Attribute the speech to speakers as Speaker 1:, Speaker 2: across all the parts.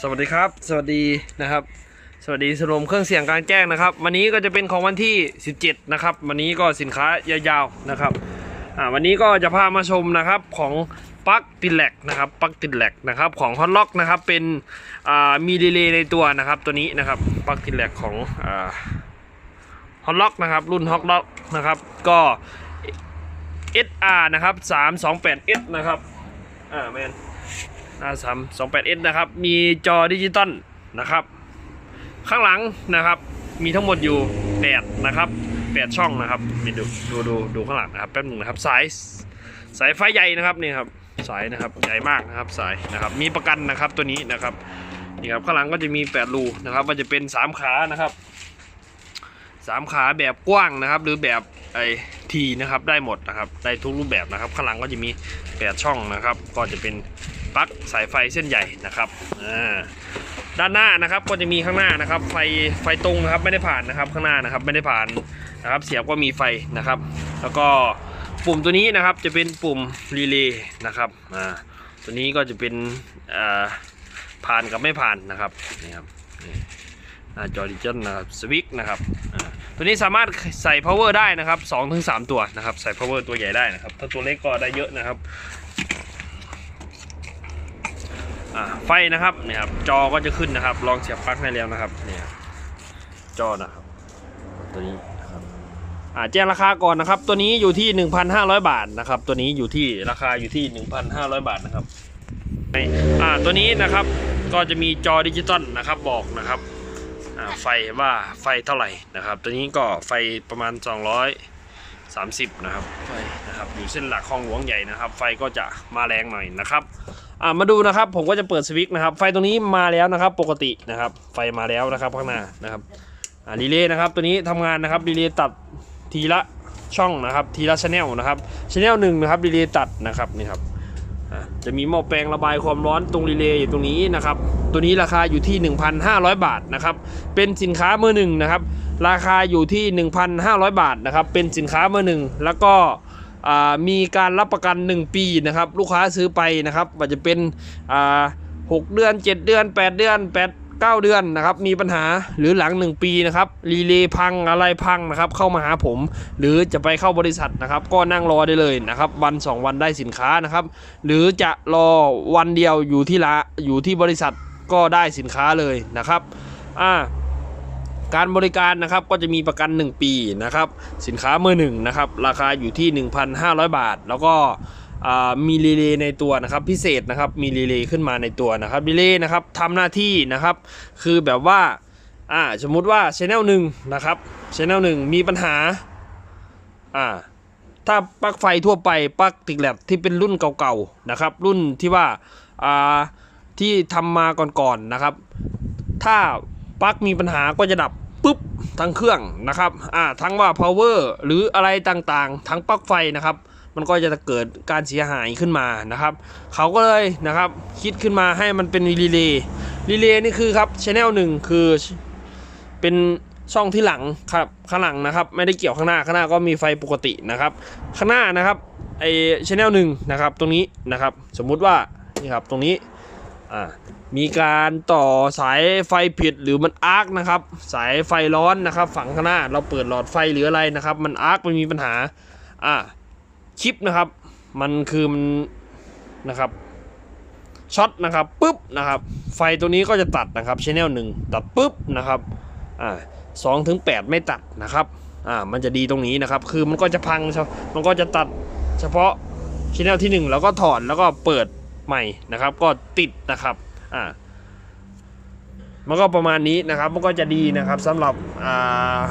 Speaker 1: สวัสดีครับ สวัสดีนะครับ สวัสดีสรวมเครื่องเสียงการแจ้งนะครับ วันนี้ก็จะเป็นของวันที่ 17 นะครับ วันนี้ก็สินค้ายาวๆนะครับอ่าวันนี้ก็จะพามาชมนะครับของปลั๊กติดแหลกนะครับปลั๊กติดแหลกนะครับของฮอตล็อกนะครับเป็นอ่ามีดีเลย์ในตัวนะครับตัวนี้นะครับปลั๊กติดแหลกของอ่าฮอตล็อกนะครับรุ่นฮอตล็อกนะครับก็ SR นะครับ 328S นะครับอ่าแมน อาสามสองแปดเอสนะครับ มีจอดิจิตอลนะครับ ข้างหลังนะครับ มีทั้งหมดอยู่แปดนะครับแปดช่องนะครับนี่ดูดูดูดูข้างหลังนะครับแป๊บหนึงนะครับสายสายไฟใหญ่นะครับนี่ครับสายนะครับใหญ่มากนะครับสายนะครับ มีประกันนะครับตัวนี้นะครับนี่ครับข้างหลังก็จะมีแปดรูนะครับ มันจะเป็นสามขานะครับสามขาแบบกว้างนะครับ หรือแบบไอทีนะครับได้หมดนะครับได้ทุกรูปแบบนะครับ ข้างหลังก็จะมีแปดช่องนะครับ ก็จะเป็น ปลั๊กสายไฟเส้นใหญ่นะครับอ่าด้านหน้านะครับก็จะมีข้างหน้านะครับ ไฟไฟตรงนะครับไม่ได้ผ่านนะครับข้างหน้านะครับไม่ได้ผ่านนะครับ เสียบก็มีไฟนะครับ แล้วก็ปุ่มตัวนี้นะครับจะเป็นปุ่มรีเลย์นะครับอ่าตัวนี้ก็จะเป็นอ่าผ่านกับไม่ผ่านนะครับนี่ครับนี่หน้าจอดิจิตอลนะครับสวิตช์นะครับอ่าตัวนี้สามารถใส่ power ได้นะครับ2-3ถึง3ตัวนะครับ ใส่ power ตัวใหญ่ได้นะครับ ถ้าตัวเล็กก็ได้เยอะนะครับ ไฟนะครับเนี่ยครับจอก็จะขึ้นนะครับ ลองเสียบปลั๊กให้แล้วนะครับเนี่ยจอนะครับตัวนี้นะครับแจ้งราคาก่อนนะครับ ตัวนี้อยู่ที่ 1,500 บาทนะครับ ตัวนี้อยู่ที่ราคาอยู่ที่ 1,500 บาทนะครับอ่าตัวนี้นะครับก็จะมีจอดิจิตอลนะครับบอกนะครับไฟว่าไฟเท่าไหร่นะครับ ตัวนี้ก็ไฟประมาณ 230 นะครับไฟนะครับอยู่เส้นหลักคลองหลวงใหญ่นะครับ ไฟก็จะมาแรงหน่อยนะครับ อ่ามาดูนะครับผมก็จะเปิดสวิตช์นะครับ ไฟตรงนี้มาแล้วนะครับ ปกตินะครับ ไฟมาแล้วนะครับข้างหน้านะครับอ่ารีเลย์นะครับ ตัวนี้ทำงานนะครับรีเลย์ตัดทีละช่องนะครับ ทีละชแนลนะครับชแนลหนึ่งนะครับรีเลย์ตัดนะครับนี่ครับจะมีหม้อแปลงระบายความร้อนตรงรีเลย์อยู่ตรงนี้นะครับ ตัวนี้ราคาอยู่ที่ 1,500 บาทนะครับ เป็นสินค้ามือหนึ่งนะครับ ราคาอยู่ที่ 1,500 บาทนะครับ เป็นสินค้ามือหนึ่งแล้วก็ มีการรับประกัน 1 ปีนะครับลูกค้าซื้อไปนะครับอาจจะเป็นหกเดือน 7 เดือน 8 เดือน 8 9 เดือนนะครับมีปัญหาหรือหลัง 1 ปีนะครับรีเลย์พังอะไรพังนะครับเข้ามาหาผม หรือจะไปเข้าบริษัทนะครับก็นั่งรอได้เลยนะครับวัน 2 วันได้สินค้านะครับหรือจะรอวันเดียวอยู่ที่ละอยู่ที่บริษัทก็ได้สินค้าเลยนะครับอ่า การบริการนะครับก็จะมีประกัน 1 ปีนะครับสินค้ามือหนึ่งนะครับราคาอยู่ที่ 1,500 บาท แล้วก็มีรีเลย์ในตัวนะครับพิเศษนะครับมีรีเลย์ขึ้นมาในตัวนะครับรีเลย์นะครับทำหน้าที่นะครับคือแบบว่าอ่าสมมุติว่าชแนลหนึ่งนะครับชแนลหนึ่งมีปัญหาอ่าถ้าปลั๊กไฟทั่วไปปลั๊กติกแลบที่เป็นรุ่นเก่าๆนะครับรุ่นที่ว่าอ่าที่ทำมาก่อนๆนะครับ ถ้า ปลั๊กมีปัญหาก็จะดับปุ๊บทั้งเครื่องนะครับอ่าทั้งว่า power หรืออะไรต่างๆ ทั้งปลั๊กไฟนะครับมันก็จะเกิดการเสียหายขึ้นมานะครับ เขาก็เลยนะครับคิดขึ้นมาให้มันเป็นรีเลย์รีเลย์นี่คือครับชแนลหนึ่งคือเป็นช่องที่หลังครับข้างหลังนะครับ ไม่ได้เกี่ยวข้างหน้าข้างหน้าก็มีไฟปกตินะครับ ข้างหน้านะครับไอชแนลหนึ่งนะครับตรงนี้นะครับ สมมุติว่านี่ครับตรงนี้ มีการต่อสายไฟผิดหรือมันอาร์คนะครับ สายไฟร้อนนะครับ ฝั่งข้างหน้าเราเปิดหลอดไฟหรืออะไรนะครับ มันอาร์คมันมีปัญหาอ่าคลิปนะครับ มันคือมันนะครับช็อตนะครับปุ๊บนะครับ ไฟตัวนี้ก็จะตัดนะครับชแนลหนึ่งตัดปุ๊บนะครับอ่าสองถึงแปดไม่ตัดนะครับอ่ามันจะดีตรงนี้นะครับ คือมันก็จะพังมันก็จะตัดเฉพาะชแนลที่หนึ่งแล้วก็ถอดแล้วก็เปิด ใหม่นะครับ ก็ติดนะครับอ่ามันก็ประมาณนี้นะครับมันก็จะดีนะครับสำหรับอ่า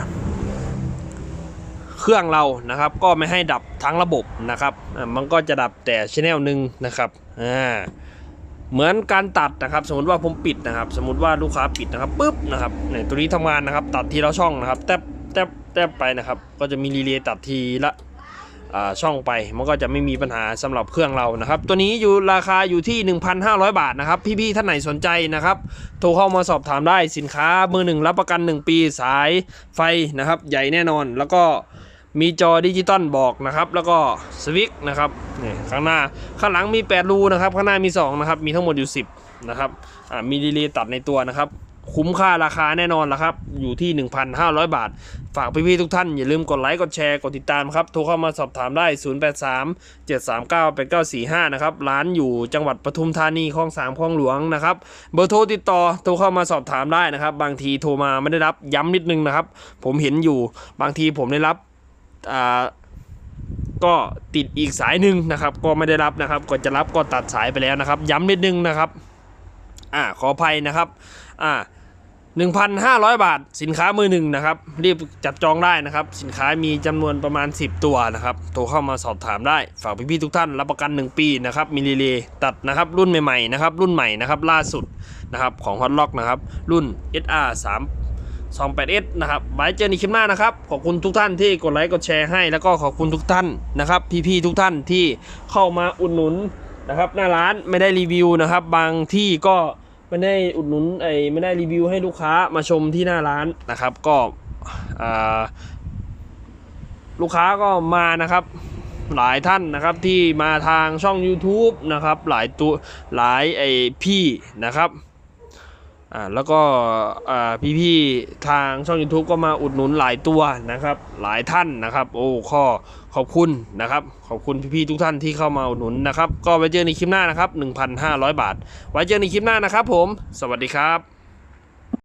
Speaker 1: เครื่องเรานะครับ ก็ไม่ให้ดับทั้งระบบนะครับอ่ามันก็จะดับแต่ชแนลหนึ่งนะครับอ่าเหมือนการตัดนะครับ สมมติว่าผมปิดนะครับ สมมติว่าลูกค้าปิดนะครับปุ๊บนะครับเนี่ยตัวนี้ทำงานนะครับ ตัดทีละช่องนะครับ แทบแทบแทบไปนะครับ ก็จะมีรีเลย์ตัดทีละ ช่องไป มันก็จะไม่มีปัญหาสำหรับเครื่องเรานะครับ ตัวนี้อยู่ราคาอยู่ที่ 1,500 บาทนะครับ พี่ๆท่านไหนสนใจนะครับ โทรเข้ามาสอบถามได้สินค้ามือหนึ่งรับประกัน 1 ปีสายไฟนะครับ ใหญ่แน่นอน แล้วก็มีจอดิจิตอลบอกนะครับ แล้วก็สวิตช์นะครับนี่ข้างหน้าข้างหลังมี 8 รูนะครับ ข้างหน้ามี 2 นะครับ มีทั้งหมดอยู่ 10 นะครับมีดีเลย์ตัดในตัวนะครับ คุ้มค่าราคาแน่นอนละครับ อยู่ที่ 1,500 บาท ฝากพี่ๆทุกท่าน อย่าลืมกดไลค์ กดแชร์ กดติดตามครับ โทรเข้ามาสอบถามได้ 083 739 8945 นะครับ ร้านอยู่จังหวัดปทุมธานีคลองสามคลองหลวงนะครับ เบอร์โทรติดต่อ โทรเข้ามาสอบถามได้นะครับ บางทีโทรมาไม่ได้รับย้ำนิดนึงนะครับ ผมเห็นอยู่ บางทีผมได้รับ อ่าก็ติดอีกสายหนึ่งนะครับ ก็ไม่ได้รับนะครับก่อนจะรับก็ตัดสายไปแล้วนะครับ ย้ำนิดนึงนะครับ อ่าขออภัยนะครับ อ่า 1,500 บาท สินค้ามือหนึ่งนะครับ รีบจับจองได้นะครับ สินค้ามีจำนวนประมาณ 10 ตัวนะครับโทรเข้ามาสอบถามได้ ฝากพี่ๆทุกท่านรับประกัน 1 ปีนะครับมีรีเลย์ตัดนะครับ รุ่นใหม่ๆนะครับ รุ่นใหม่นะครับ ล่าสุดนะครับของ Hot Lock นะครับ รุ่น SR 3 28S นะครับไว้เจอในคลิปหน้านะครับ ขอบคุณทุกท่านที่กดไลค์กดแชร์ให้ แล้วก็ขอบคุณทุกท่านนะครับ พี่ๆทุกท่านที่เข้ามาอุดหนุนนะครับ หน้าร้านไม่ได้รีวิวนะครับ บางที่ก็ ไม่ได้อุดหนุนไอ้ไม่ได้รีวิวให้ลูกค้ามาชมที่หน้าร้านนะครับ ก็ลูกค้าก็มานะครับ หลายท่านนะครับที่มาทางช่อง YouTube นะครับ หลายตัวหลายไอพี่นะครับ อ่าแล้วก็อ่าพี่ๆทางช่อง YouTube ก็มาอุดหนุนหลายตัวนะครับ หลายท่านนะครับ โอ้ข้อขอบคุณนะครับ ขอบคุณพี่ๆทุกท่านที่เข้ามาอุดหนุนนะครับ ก็ไว้เจอในคลิปหน้านะครับ 1,500 บาท ไว้เจอในคลิปหน้านะครับผม สวัสดีครับ